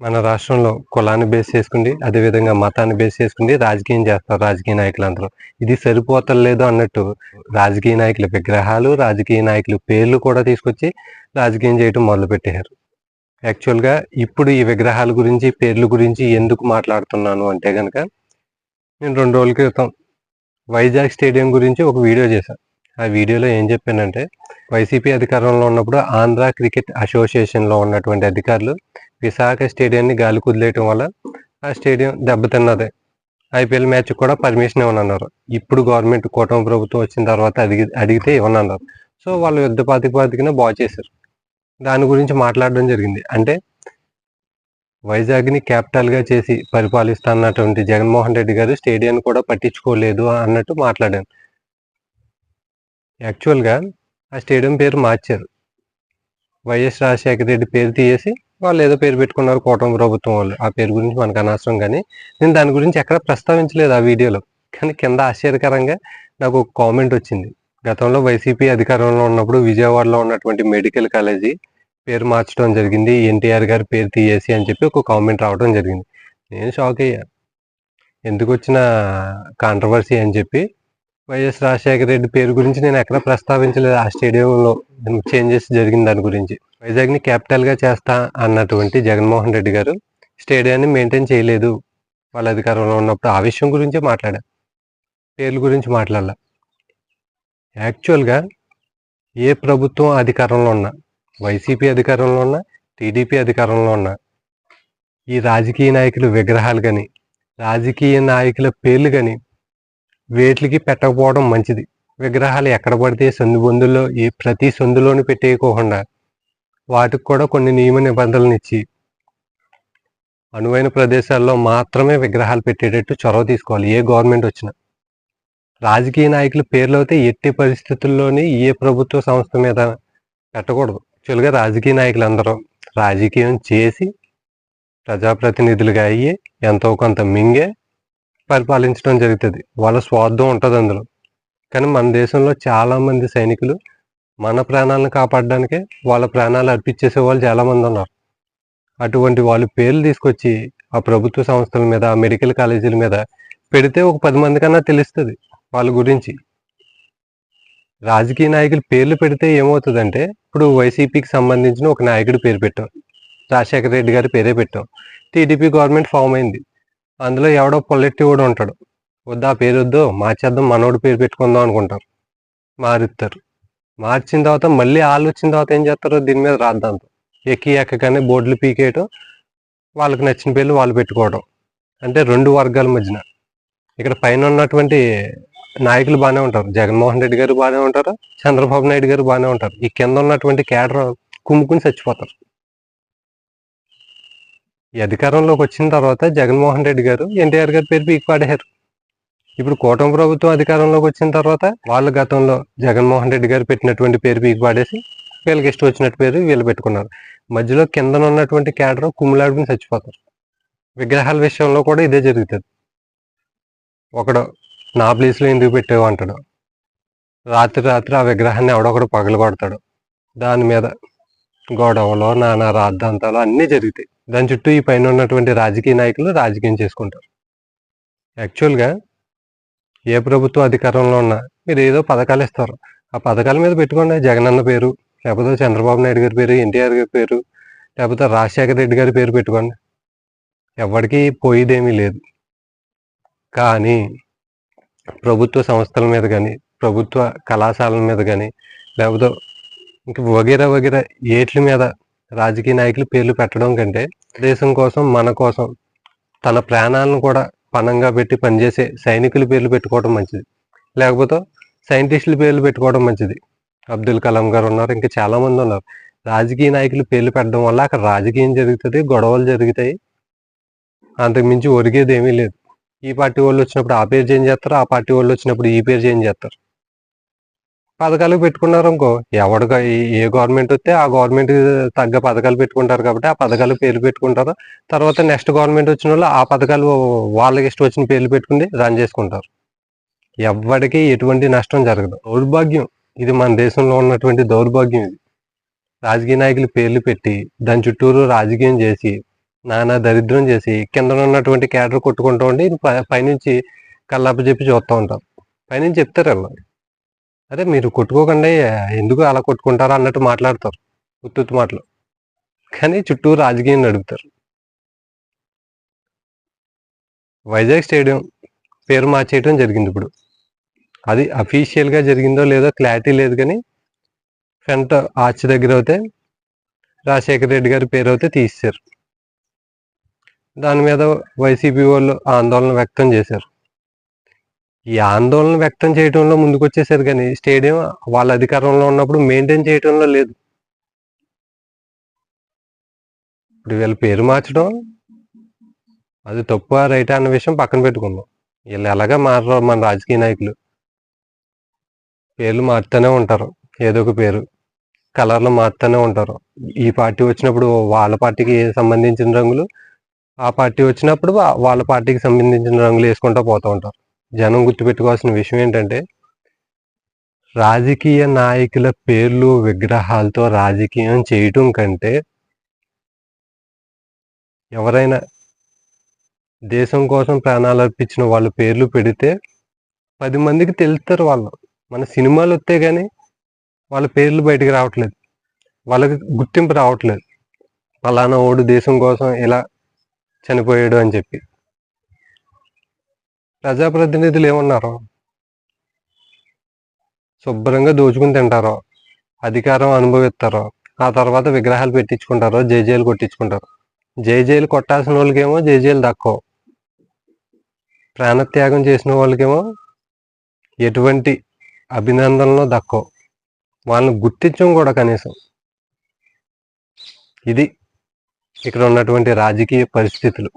మన రాష్ట్రంలో కులాన్ని బేస్ చేసుకుని అదేవిధంగా మతాన్ని బేస్ చేసుకుని రాజకీయం చేస్తారు రాజకీయ నాయకులందరూ ఇది సరిపోతలేదు అన్నట్టు రాజకీయ నాయకుల విగ్రహాలు రాజకీయ నాయకుల పేర్లు కూడా తీసుకొచ్చి రాజకీయం చేయటం మొదలుపెట్టారు యాక్చువల్గా ఇప్పుడు ఈ విగ్రహాల గురించి పేర్ల గురించి ఎందుకు మాట్లాడుతున్నాను అంటే కనుక నేను రెండు రోజుల క్రితం వైజాగ్ స్టేడియం గురించి ఒక వీడియో చేశాను. ఆ వీడియోలో ఏం చెప్పానంటే వైసీపీ అధికారంలో ఉన్నప్పుడు ఆంధ్ర క్రికెట్ అసోసియేషన్లో ఉన్నటువంటి అధికారులు విశాఖ స్టేడియాన్ని గాలి కుదిలేయటం వల్ల ఆ స్టేడియం దెబ్బతిన్నది ఐపీఎల్ మ్యాచ్ కూడా పర్మిషన్ ఇవ్వనన్నారు. ఇప్పుడు గవర్నమెంట్ కూటమి ప్రభుత్వం వచ్చిన తర్వాత అడిగి అడిగితే ఇవ్వనన్నారు. సో వాళ్ళు యుద్ధ ప్రాతిపాదికన బాగు చేశారు. దాని గురించి మాట్లాడడం జరిగింది. అంటే వైజాగ్ని క్యాపిటల్గా చేసి పరిపాలిస్తున్నటువంటి జగన్మోహన్ రెడ్డి గారు స్టేడియాన్ని కూడా పట్టించుకోలేదు అన్నట్టు మాట్లాడాను యాక్చువల్గా ఆ స్టేడియం పేరు మార్చారు. వైఎస్ రాజశేఖర రెడ్డి పేరు తీసేసి వాళ్ళు ఏదో పేరు పెట్టుకున్నారు కూటమి ప్రభుత్వం వాళ్ళు. ఆ పేరు గురించి మనకు అనవసరం కానీ నేను దాని గురించి ఎక్కడ ప్రస్తావించలేదు ఆ వీడియోలో. కానీ కింద ఆశ్చర్యకరంగా నాకు ఒక కామెంట్ వచ్చింది. గతంలో వైసీపీ అధికారంలో ఉన్నప్పుడు విజయవాడలో ఉన్నటువంటి మెడికల్ కాలేజీ పేరు మార్చడం జరిగింది ఎన్టీఆర్ గారి పేరు తీయేసి అని చెప్పి ఒక కామెంట్ రావడం జరిగింది. నేను షాక్ అయ్యా. ఎందుకు వచ్చిన కాంట్రవర్సీ అని చెప్పి వైఎస్ రాజశేఖర రెడ్డి పేరు గురించి నేను ఎక్కడ ప్రస్తావించలేదు. ఆ స్టేడియంలో చేంజెస్ జరిగిన దాని గురించి. వైజాగ్ని క్యాపిటల్గా చేస్తా అన్నటువంటి జగన్మోహన్ రెడ్డి గారు స్టేడియాన్ని మెయింటైన్ చేయలేదు. వాళ్ళ అధికారంలో ఉన్నప్పుడు ఆ విషయం గురించి మాట్లాడా? పేర్ల గురించి మాట్లాడాల? యాక్చువల్గా ఏ ప్రభుత్వం అధికారంలో ఉన్నా వైసీపీ అధికారంలో ఉన్నా టీడీపీ అధికారంలో ఉన్నా ఈ రాజకీయ నాయకుల విగ్రహాలు కానీ రాజకీయ నాయకుల పేర్లు కానీ వేట్లకి పెట్టకపోవడం మంచిది. విగ్రహాలు ఎక్కడ పడితే సందుబందుల్లో ఏ ప్రతి సందులోని పెట్టేయకోకుండా వాటికి కూడా కొన్ని నియమ నిబంధనలు ఇచ్చి అనువైన ప్రదేశాల్లో మాత్రమే విగ్రహాలు పెట్టేటట్టు చొరవ తీసుకోవాలి. ఏ గవర్నమెంట్ వచ్చినా. రాజకీయ నాయకుల పేర్లు అయితే ఎట్టి పరిస్థితుల్లోనే ఏ ప్రభుత్వ సంస్థ మీద పెట్టకూడదు. యాక్చువల్గా రాజకీయ నాయకులందరూ రాజకీయం చేసి ప్రజాప్రతినిధులుగా అయ్యి ఎంతో కొంత మింగే పరిపాలించడం జరుగుతుంది. వాళ్ళ స్వార్థం ఉంటుంది అందులో. కానీ మన దేశంలో చాలామంది సైనికులు మన ప్రాణాలను కాపాడడానికే వాళ్ళ ప్రాణాలు అర్పించేసే వాళ్ళు చాలామంది ఉన్నారు. అటువంటి వాళ్ళు పేర్లు తీసుకొచ్చి ఆ ప్రభుత్వ సంస్థల మీద ఆ మెడికల్ కాలేజీల మీద పెడితే ఒక పది మంది కన్నా తెలుస్తుంది వాళ్ళ గురించి. రాజకీయ నాయకులు పేర్లు పెడితే ఏమవుతుందంటే ఇప్పుడు వైసీపీకి సంబంధించిన ఒక నాయకుడు పేరు పెట్టాం. రాజశేఖర రెడ్డి గారి పేరే పెట్టాం. టీడీపీ గవర్నమెంట్ ఫామ్ అయింది. అందులో ఎవడో పొల్లెట్టి కూడా ఉంటాడు. వద్దు ఆ పేరు వద్దు మార్చేద్దాం మనోడు పేరు పెట్టుకుందాం అనుకుంటారు. మారుస్తారు మార్చిన తర్వాత మళ్ళీ వాళ్ళు వచ్చిన తర్వాత ఏం చేస్తారు దీని మీద రాద్దాంతో ఎక్కి ఎక్కగానే బోర్డులు పీకేయటం వాళ్ళకి నచ్చిన పేర్లు వాళ్ళు పెట్టుకోవడం అంటే రెండు వర్గాల మధ్యన. ఇక్కడ పైన ఉన్నటువంటి నాయకులు బాగానే ఉంటారు. జగన్మోహన్ రెడ్డి గారు బాగానే ఉంటారు. చంద్రబాబు నాయుడు గారు బాగానే ఉంటారు. ఈ కింద ఉన్నటువంటి కేడర్ కుమ్ముకుని చచ్చిపోతారు. ఈ అధికారంలోకి వచ్చిన తర్వాత జగన్మోహన్ రెడ్డి గారు ఎన్టీఆర్ గారి పేరు పీకుపాడేశారు ఇప్పుడు కూటమి ప్రభుత్వం అధికారంలోకి వచ్చిన తర్వాత వాళ్ళు గతంలో జగన్మోహన్ రెడ్డి గారు పెట్టినటువంటి పేరు పీకిపాడేసి వీళ్ళకి ఇష్టం వచ్చినట్టు పేరు వీళ్ళు పెట్టుకున్నారు. మధ్యలో కిందన ఉన్నటువంటి క్యాడర్ కుమ్ములాడుకుని చచ్చిపోతారు. విగ్రహాల విషయంలో కూడా ఇదే జరుగుతుంది. ఒకడు నా ప్లేస్లో ఎందుకు పెట్టావు అంటాడు. రాత్రి రాత్రి ఆ విగ్రహాన్ని ఎవడొకడు పగలు కొడతాడు దాని మీద గొడవలు నానా రాద్ధాంతాలు అన్నీ జరుగుతాయి. దాని చుట్టూ ఈ పైన ఉన్నటువంటి రాజకీయ నాయకులు రాజకీయం చేసుకుంటారు. యాక్చువల్గా ఏ ప్రభుత్వ అధికారంలో ఉన్నా మీరు ఏదో పథకాలు ఇస్తారు. ఆ పథకాల మీద పెట్టుకోండి. జగనన్న పేరు లేకపోతే చంద్రబాబు నాయుడు గారి పేరు ఎన్టీఆర్ గారి పేరు లేకపోతే రాజశేఖర రెడ్డి గారి పేరు పెట్టుకోండి. ఎవరికి పోయేదేమీ లేదు. కానీ ప్రభుత్వ సంస్థల మీద కానీ ప్రభుత్వ కళాశాలల మీద కానీ లేకపోతే ఇంక వగేరా వగేరా ఏట్ల మీద రాజకీయ నాయకులు పేర్లు పెట్టడం కంటే దేశం కోసం మన కోసం తన ప్రాణాలను కూడా పణంగా పెట్టి పనిచేసే సైనికుల పేర్లు పెట్టుకోవడం మంచిది. లేకపోతే సైంటిస్టుల పేర్లు పెట్టుకోవడం మంచిది. అబ్దుల్ కలాం గారు ఉన్నారు ఇంకా చాలామంది ఉన్నారు. రాజకీయ నాయకులు పేర్లు పెట్టడం వల్ల అక్కడ రాజకీయం జరుగుతుంది గొడవలు జరుగుతాయి. అంతకు మించి ఒరిగేది ఏమీ లేదు. ఈ పార్టీ వాళ్ళు వచ్చినప్పుడు ఆ పేరు చేంజ్ చేస్తారు ఆ పార్టీ వాళ్ళు వచ్చినప్పుడు ఈ పేరు చేంజ్ చేస్తారు. పథకాలు పెట్టుకున్నారు అనుకో. ఎవడు ఏ గవర్నమెంట్ వస్తే ఆ గవర్నమెంట్ తగ్గ పథకాలు పెట్టుకుంటారు కాబట్టి ఆ పథకాలు పేర్లు పెట్టుకుంటారు. తర్వాత నెక్స్ట్ గవర్నమెంట్ వచ్చిన వాళ్ళు ఆ పథకాలు వాళ్ళకి ఇష్టం వచ్చిన పేర్లు పెట్టుకుని రన్ చేసుకుంటారు. ఎవరికి ఎటువంటి నష్టం జరగదు. దౌర్భాగ్యం. ఇది మన దేశంలో ఉన్నటువంటి దౌర్భాగ్యం ఇది. రాజకీయ నాయకులు పేర్లు పెట్టి దాని చుట్టూరు రాజకీయం చేసి నానా దరిద్రం చేసి కింద ఉన్నటువంటి క్యాడర్ కొట్టుకుంటూ ఉండి ప- పైనుంచి కల్లాప చెప్పి చూస్తూ ఉంటారు. పైనుంచి చెప్తారు వాళ్ళు. అదే మీరు కొట్టుకోకండి ఎందుకు అలా కొట్టుకుంటారా అన్నట్టు మాట్లాడతారు. ఉత్తుత్తు మాటలు. కానీ చుట్టూ రాజకీయం నడుపుతారు. వైజాగ్ స్టేడియం పేరు మార్చేయడం జరిగింది ఇప్పుడు. అది అఫీషియల్గా జరిగిందో లేదో క్లారిటీ లేదు కానీ ఫ్రంట్ ఆర్చ్ దగ్గర అయితే రాజశేఖర రెడ్డి గారి పేరు అయితే తీశారు దాని మీద వైసీపీ వాళ్ళు ఆందోళన వ్యక్తం చేశారు. ఈ ఆందోళన వ్యక్తం చేయడంలో ముందుకొచ్చేసారు కానీ స్టేడియం వాళ్ళ అధికారంలో ఉన్నప్పుడు మెయింటైన్ చేయడంలో లేదు. ఇప్పుడు వీళ్ళ పేరు మార్చడం అది తప్పు రైట్ అన్న విషయం పక్కన పెట్టుకుందాం. వీళ్ళు ఎలాగా మారరు మన రాజకీయ నాయకులు. పేర్లు మారుతూనే ఉంటారు. ఏదో ఒక పేరు. కలర్లు మారుతూనే ఉంటారు. ఈ పార్టీ వచ్చినప్పుడు వాళ్ళ పార్టీకి సంబంధించిన రంగులు ఆ పార్టీ వచ్చినప్పుడు వాళ్ళ పార్టీకి సంబంధించిన రంగులు వేసుకుంటూ పోతూ ఉంటారు. జనం గుర్తుపెట్టుకోవాల్సిన విషయం ఏంటంటే రాజకీయ నాయకుల పేర్లు విగ్రహాలతో రాజకీయం చేయటం కంటే ఎవరైనా దేశం కోసం ప్రాణాలు అర్పించిన వాళ్ళ పేర్లు పెడితే పది మందికి తెలుస్తారు వాళ్ళు. మన సినిమాలు వస్తే కానీ వాళ్ళ పేర్లు బయటకు రావట్లేదు. వాళ్ళకి గుర్తింపు రావట్లేదు. ఫలానా ఓడు దేశం కోసం ఇలా చనిపోయాడు అని చెప్పి. ప్రజాప్రతినిధులు ఏమన్నారు? శుభ్రంగా దోచుకుని తింటారో. అధికారం అనుభవిస్తారో. ఆ తర్వాత విగ్రహాలు పెట్టించుకుంటారో. జేజేలు కొట్టించుకుంటారు. జేజేలు కొట్టాల్సిన వాళ్ళకేమో జేజేలు దక్కవు. ప్రాణత్యాగం చేసిన వాళ్ళకేమో ఎటువంటి అభినందనలు దక్కవు. వాళ్ళని గుర్తించం కూడా కనీసం. ఇది ఇక్కడ ఉన్నటువంటి రాజకీయ పరిస్థితులు.